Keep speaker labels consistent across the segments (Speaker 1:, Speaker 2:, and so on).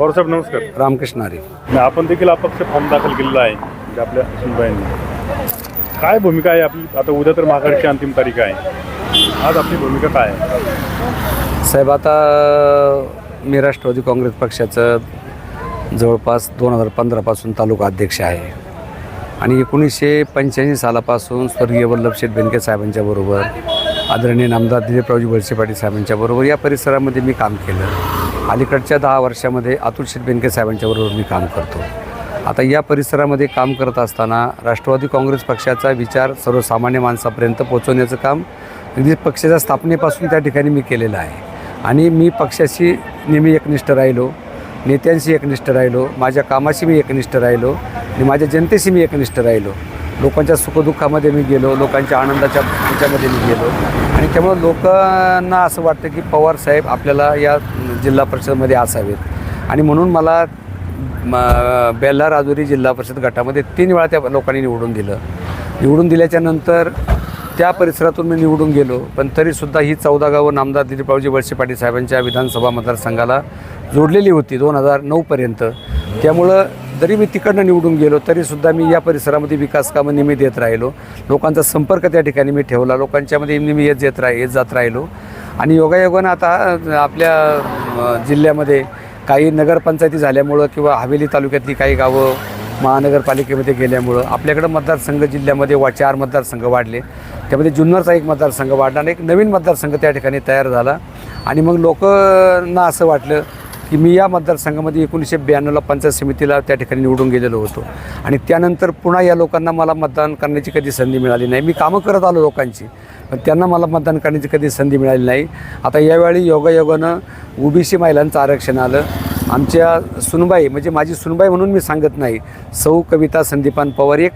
Speaker 1: पवारसाहेब नमस्कार.
Speaker 2: रामकृष्ण
Speaker 1: आणि आपण देखील अपक्ष फॉर्म दाखल केलेला आहे म्हणजे आपल्या सुनबाईंनी. काय भूमिका आहे आपली? आता उद्या तर माघारची अंतिम तारीख आहे. आज आपली भूमिका काय आहे?
Speaker 2: साहेब आता मी राष्ट्रवादी काँग्रेस पक्षाचं जवळपास दोन हजार पंधरापासून तालुका अध्यक्ष आहे. आणि एकोणीसशे पंच्याऐंशी सालापासून स्वर्गीय वल्लभशेठ बेनके साहेबांच्या बरोबर आदरणीय नामदार दिलीपरावजी वळसे पाटील साहेबांच्या बरोबर या परिसरामध्ये मी काम केलं. अलीकडच्या दहा वर्षामध्ये अतुल शेठ साहेबांच्याबरोबर मी काम करतो. आता या परिसरामध्ये काम करत असताना राष्ट्रवादी काँग्रेस पक्षाचा विचार सर्वसामान्य माणसापर्यंत पोहोचवण्याचं काम अगदी पक्षाच्या स्थापनेपासून त्या ठिकाणी मी केलेलं आहे. आणि मी पक्षाशी नेहमी एकनिष्ठ राहिलो नेत्यांशी एकनिष्ठ राहिलो माझ्या कामाशी मी एकनिष्ठ राहिलो आणि माझ्या जनतेशी मी एकनिष्ठ राहिलो. लोकांच्या सुखदुःखामध्ये मी गेलो लोकांच्या आनंदाच्या ह्याच्यामध्ये मी गेलो. आणि त्यामुळं लोकांना असं वाटतं की पवार साहेब आपल्याला या जिल्हा परिषदमध्ये असावेत. आणि म्हणून मला म बेल्ला राजुरी जिल्हा परिषद गटामध्ये तीन वेळा त्या लोकांनी निवडून दिलं. निवडून दिल्याच्या नंतर त्या परिसरातून मी निवडून गेलो पण तरीसुद्धा ही चौदा गावं नामदार दिलीपरावजी वळसे पाटील साहेबांच्या विधानसभा मतदारसंघाला जोडलेली होती दोन हजार नऊपर्यंत. त्यामुळं जरी मी तिकडनं निवडून गेलो तरीसुद्धा मी या परिसरामध्ये विकास कामं नेहमी देत राहिलो. लोकांचा संपर्क त्या ठिकाणी मी ठेवला. लोकांच्यामध्ये नेहमी येत येत राह येत जात राहिलो. आणि योगायोगानं आता आपल्या जिल्ह्यामध्ये काही नगरपंचायती झाल्यामुळं किंवा हवेली तालुक्यातली काही गावं महानगरपालिकेमध्ये गेल्यामुळं आपल्याकडं मतदारसंघ जिल्ह्यामध्ये वा चार मतदारसंघ वाढले. त्यामध्ये जुन्नरचा एक मतदारसंघ वाढला आणि एक नवीन मतदारसंघ त्या ठिकाणी तयार झाला. आणि मग लोकांना असं वाटलं की मी या मतदारसंघामध्ये एकोणीसशे ब्याण्णवला पंचायत समितीला त्या ठिकाणी निवडून गेलेलो होतो. आणि त्यानंतर पुन्हा या लोकांना मला मतदान करण्याची कधी संधी मिळाली नाही. मी कामं करत आलो लोकांची पण त्यांना मला मतदान करण्याची कधी संधी मिळाली नाही. आता यावेळी योगायोगानं ओबीसी महिलांचं आरक्षण आलं. आमच्या सुनबाई म्हणजे माझी सुनबाई म्हणून मी सांगत नाही सौ कविता संदीपान पवार एक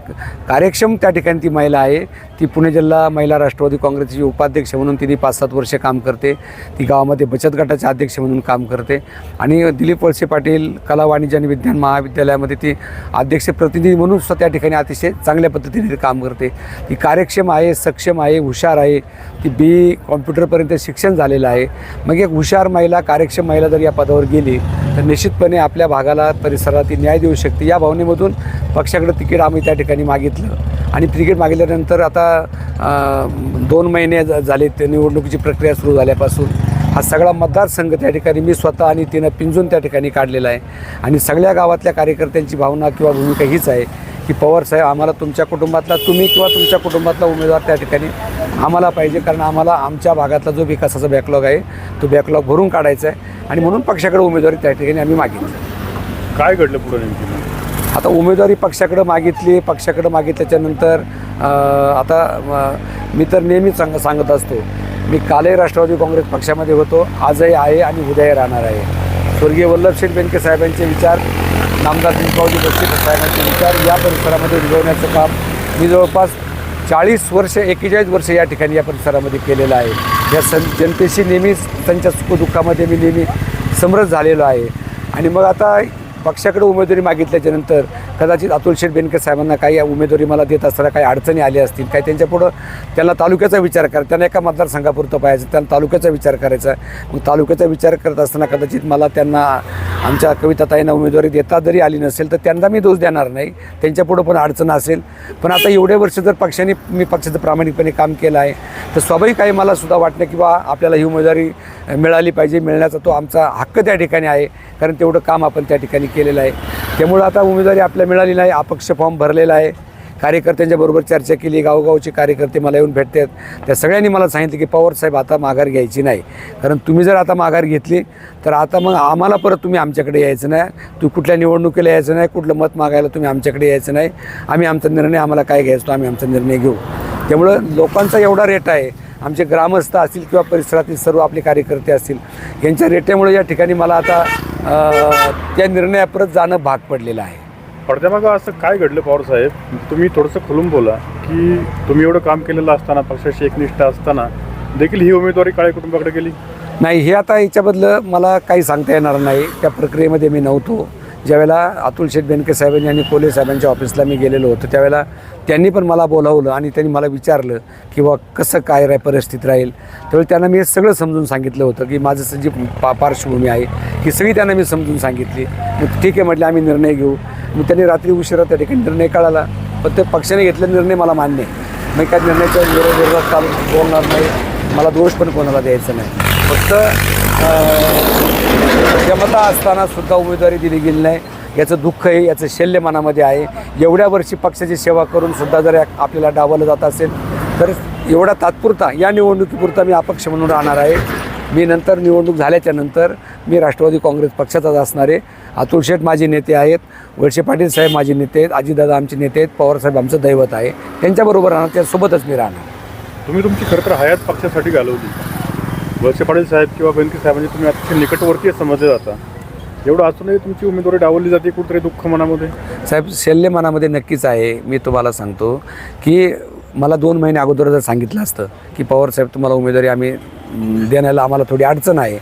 Speaker 2: कार्यक्षम त्या ठिकाणी ती महिला आहे. ती पुणे जिल्हा महिला राष्ट्रवादी काँग्रेसची उपाध्यक्ष म्हणून तिने पाच सात वर्षे काम करते. ती गावामध्ये बचत गटाचे अध्यक्ष म्हणून काम करते. आणि दिलीप वळसे पाटील कला वाणिज्य आणि विज्ञान महाविद्यालयामध्ये ती अध्यक्ष प्रतिनिधी म्हणून सुद्धा त्या ठिकाणी अतिशय चांगल्या पद्धतीने ती काम करते. ती कार्यक्षम आहे सक्षम आहे हुशार आहे. ती बी कॉम्प्युटरपर्यंत शिक्षण झालेलं आहे. मग एक हुशार महिला कार्यक्षम महिला जर या पदावर गेली तर निश्चितपणे आपल्या भागाला परिसराला ती न्याय देऊ शकते. या भावनेमधून पक्षाकडे तिकीट आम्ही त्या ठिकाणी मागितलं. आणि तिकीट मागितल्यानंतर आता दोन महिने ज- झाले ते निवडणुकीची प्रक्रिया सुरू झाल्यापासून. हा सगळा मतदारसंघ त्या ठिकाणी मी स्वतः आणि तिनं पिंजून त्या ठिकाणी काढलेला आहे. आणि सगळ्या गावातल्या कार्यकर्त्यांची भावना किंवा भूमिका हीच आहे की पवार साहेब आम्हाला तुमच्या कुटुंबातला तुम्ही किंवा तुमच्या कुटुंबातला उमेदवार त्या ठिकाणी आम्हाला पाहिजे. कारण आम्हाला आमच्या भागातला जो विकासाचा बॅकलॉग आहे तो बॅकलॉग भरून काढायचा आहे. आणि म्हणून पक्षाकडे उमेदवारी त्या ठिकाणी आम्ही मागितली.
Speaker 1: काय घडलं पुढे नेमकी?
Speaker 2: आता उमेदवारी पक्षाकडे मागितली पक्षाकडे मागितल्याच्यानंतर आता मी तर नेहमीच सांग सांगत असतो मी कालही राष्ट्रवादी काँग्रेस पक्षामध्ये होतो आजही आहे आणि उद्याही राहणार आहे. स्वर्गीय वल्लभशेठ बेनके साहेबांचे विचार नामदार दिलपावजी बक्षीस साहेबांचे विचार या परिसरामध्ये रुजवण्याचं काम मी जवळपास चाळीस वर्ष एक्केचाळीस वर्ष या ठिकाणी या परिसरामध्ये केलेलं आहे. या सं जनतेशी नेहमीच त्यांच्या सुखदुःखामध्ये मी नेहमी समरस झालेलो आहे. आणि मग आता पक्षाकडे उमेदवारी मागितल्याच्यानंतर कदाचित अतुल शेठ बेनकर साहेबांना काही उमेदवारी मला देत असताना काही अडचणी आल्या असतील काही त्यांच्यापुढं त्यांना तालुक्याचा विचार करा त्यांना एका मतदारसंघापुरतं पाहायचं त्यांना तालुक्याचा विचार करायचा. मग तालुक्याचा विचार करत असताना कदाचित मला त्यांना आमच्या कविताताईंना उमेदवारी देता जरी आली नसेल तर त्यांना मी दोष देणार नाही. त्यांच्यापुढं पण अडचण असेल. पण आता एवढे वर्ष जर पक्षाने मी पक्षाचं प्रामाणिकपणे काम केलं आहे तर स्वाभाविक आहे मला सुद्धा वाटणं की बा आपल्याला ही उमेदवारी मिळाली पाहिजे. मिळण्याचा तो आमचा हक्क त्या ठिकाणी आहे कारण तेवढं काम आपण त्या ठिकाणी केलेलं आहे. त्यामुळं आता उमेदवारी आपल्याला मिळाली नाही अपक्ष फॉर्म भरलेला आहे. कार्यकर्त्यांच्या बरोबर चर्चा केली गावगावचे कार्यकर्ते मला येऊन भेटतात. त्या सगळ्यांनी मला सांगितलं की पवार साहेब आता माघार घ्यायची नाही. कारण तुम्ही जर आता माघार घेतली तर आता मग आम्हाला परत तुम्ही आमच्याकडे यायचं नाही. तू कुठल्या निवडणुकीला यायचं नाही कुठलं मत मागायला तुम्ही आमच्याकडे यायचं नाही. आम्ही आमचा निर्णय आम्हाला काय घ्यायचो आम्ही आमचा निर्णय घेऊ. त्यामुळं लोकांचा एवढा रेट आहे. आमचे ग्रामस्थ असतील किंवा परिसरातील सर्व आपले कार्यकर्ते असतील यांच्या रेट्यामुळे या ठिकाणी मला आता त्या निर्णयापर्यंत जाणं भाग पडलेलं आहे.
Speaker 1: पडद्यामागं असं काय घडलं पवार साहेब? तुम्ही थोडंसं खुलून बोला की तुम्ही एवढं काम केलेलं असताना पक्षाशी एकनिष्ठ असताना देखील ही उमेदवारी काळे कुटुंबाकडे गेली?
Speaker 2: नाही हे आता याच्याबद्दल मला काही सांगता येणार नाही. त्या प्रक्रियेमध्ये मी नव्हतो. ज्यावेळेला अतुल शेठ बेनके साहेबांनी आणि कोले साहेबांच्या ऑफिसला मी गेलेलो होतो त्यावेळेला त्यांनी पण मला बोलावलं आणि त्यांनी मला विचारलं की बा कसं काय राय परिस्थिती राहील? त्यावेळी त्यांना मी हे सगळं समजून सांगितलं होतं की माझं जी पा पार्श्वभूमी आहे. ही सगळी त्यांना मी समजून सांगितली. ठीक आहे म्हटलं आम्ही निर्णय घेऊ. मग त्यांनी रात्री उशिरा त्या ठिकाणी निर्णय काढाला पण ते पक्षाने घेतलेला निर्णय मला मान्य आहे. मी काय निर्णयाच्या विरोध- विरोधात चालू बोलणार नाही मला दोष पण कोणाला द्यायचा नाही. फक्त क्षमता असताना सुद्धा उमेदवारी दिली गेली नाही. याचं दुःख आहे याचं शल्य मनामध्ये आहे. एवढ्या वर्षी पक्षाची सेवा करून सुद्धा जर आपल्याला डावलं जात असेल तर एवढा तात्पुरता या निवडणुकीपुरता मी अपक्ष म्हणून राहणार आहे. मी नंतर निवडणूक झाल्याच्यानंतर मी राष्ट्रवादी काँग्रेस पक्षाचाच असणार आहे. अतुल शेठ माझे नेते आहेत. वळसे पाटील साहेब माझे नेते आहेत. अजितदादा आमचे नेते आहेत. पवारसाहेब आमचं दैवत आहे. त्यांच्याबरोबर राहणार त्यासोबतच मी राहणार.
Speaker 1: तुम्ही तुमची खरं तर हयात पक्षासाठी घालवली. वळसे पाटील साहेब किंवा बेनके साहेबांनी तुम्ही अतिशय निकटवर्तीय समजले जाता. एवढं असूनही तुमची उमेदवारी डावलली जाते कुठेतरी दुःख मनामध्ये?
Speaker 2: साहेब शल्य मनामध्ये नक्कीच आहे. मी तुम्हाला सांगतो की मला दोन महिने अगोदर जर सांगितलं असतं की पवार साहेब तुम्हाला उमेदवारी आम्ही देण्याला आम्हाला थोडी अडचण आहे.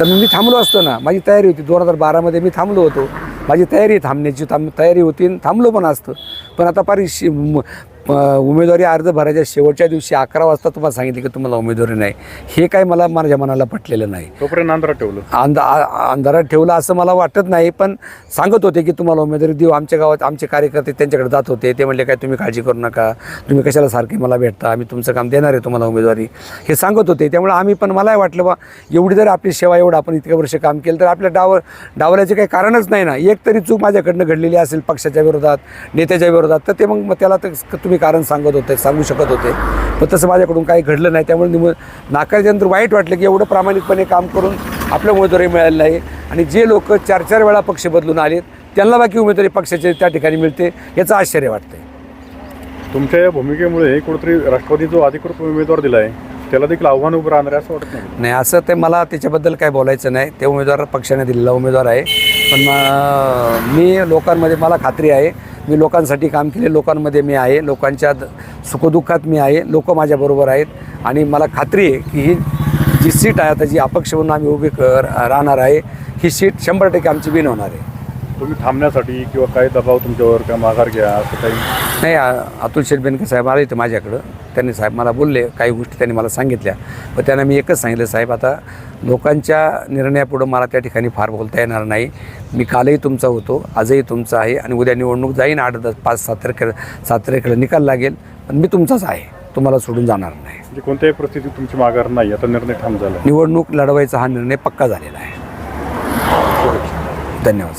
Speaker 2: तर मी थांबलो असतो ना माझी तयारी होती. दोन हजार बारामध्ये मी थांबलो होतो. माझी तयारी थांबण्याची थांब तयारी होती आणि थांबलो पण असतं. पण आता पारी शि उमेदवारी अर्ज भरायच्या शेवटच्या दिवशी अकरा वाजता तुम्हाला सांगितलं की तुम्हाला उमेदवारी नाही. हे काय मला माझ्या मनाला पटलेलं नाही.
Speaker 1: तोपर्यंत अंधारात ठेवलं.
Speaker 2: अंध अंधारात ठेवलं असं मला वाटत नाही पण सांगत होते की तुम्हाला उमेदवारी देऊ. आमच्या गावात आमचे कार्यकर्ते त्यांच्याकडे जात होते. ते म्हणले काय तुम्ही काळजी करू नका. तुम्ही कशाला सारखे मला भेटता? आम्ही तुमचं काम देणार आहे तुम्हाला उमेदवारी. हे सांगत होते. त्यामुळे आम्ही पण मलाही वाटलं बा एवढी जर आपली सेवा एवढं आपण इतक्या वर्ष काम केलं तर आपल्या डाव डावल्याचे काही कारणच नाही ना. एक तरी चूक माझ्याकडनं घडलेली असेल पक्षाच्या विरोधात नेत्याच्या विरोधात तर ते मग मग त्याला तर तुम्ही कारण सांगत होते सांगू शकत होते. पण तसं माझ्याकडून काही घडलं नाही. त्यामुळे निम नाकारल्यानंतर वाईट वाटलं की एवढं प्रामाणिकपणे काम करून आपल्या उमेदवारी मिळाली नाही. आणि जे लोक चार चार वेळा पक्ष बदलून आलेत त्यांना बाकी उमेदवारी पक्षाचे त्या ठिकाणी मिळते याचं आश्चर्य वाटतंय.
Speaker 1: तुमच्या या भूमिकेमुळे कुठेतरी राष्ट्रवादी जो अधिकृत उमेदवार दिलाय त्याला देखील आव्हान उभं राहणार आहे असं वाटत नाही?
Speaker 2: नाही असं ते मला त्याच्याबद्दल काय बोलायचं नाही. ते उमेदवार पक्षाने दिलेला उमेदवार आहे. पण मी लोकांमध्ये मला खात्री आहे मी लोकांसाठी काम केले लोकांमध्ये मी आहे लोकांच्या द- सुखदुःखात मी आहे लोक माझ्याबरोबर आहेत आणि मला खात्री आहे की ही जी सीट आहे आता जी अपक्ष म्हणून आम्ही उभी राहणार आहे ही सीट शंभर टक्के आमची विन होणार आहे.
Speaker 1: तुम्ही थांबण्यासाठी किंवा काही दबाव तुमच्यावर किंवा माघार घ्या असं काही?
Speaker 2: नाही अतुल शेठ बेनके साहेब आले होते माझ्याकडं. त्यांनी साहेब मला बोलले काही गोष्टी त्यांनी मला सांगितल्या. पण त्यांना मी एकच सांगितलं साहेब आता लोकांच्या निर्णयापुढं मला त्या ठिकाणी फार बोलता येणार नाही. मी कालही तुमचा होतो आजही तुमचा आहे आणि उद्या निवडणूक जाईन आठ दस पाच सात तारखेला सात तारखेला निकाल लागेल. पण मी तुमचाच आहे तुम्हाला सोडून जाणार नाही.
Speaker 1: म्हणजे कोणत्याही परिस्थितीत तुमची माघार नाही आता निर्णय ठाम झाला.
Speaker 2: निवडणूक लढवायचा हा निर्णय पक्का झालेला आहे. धन्यवाद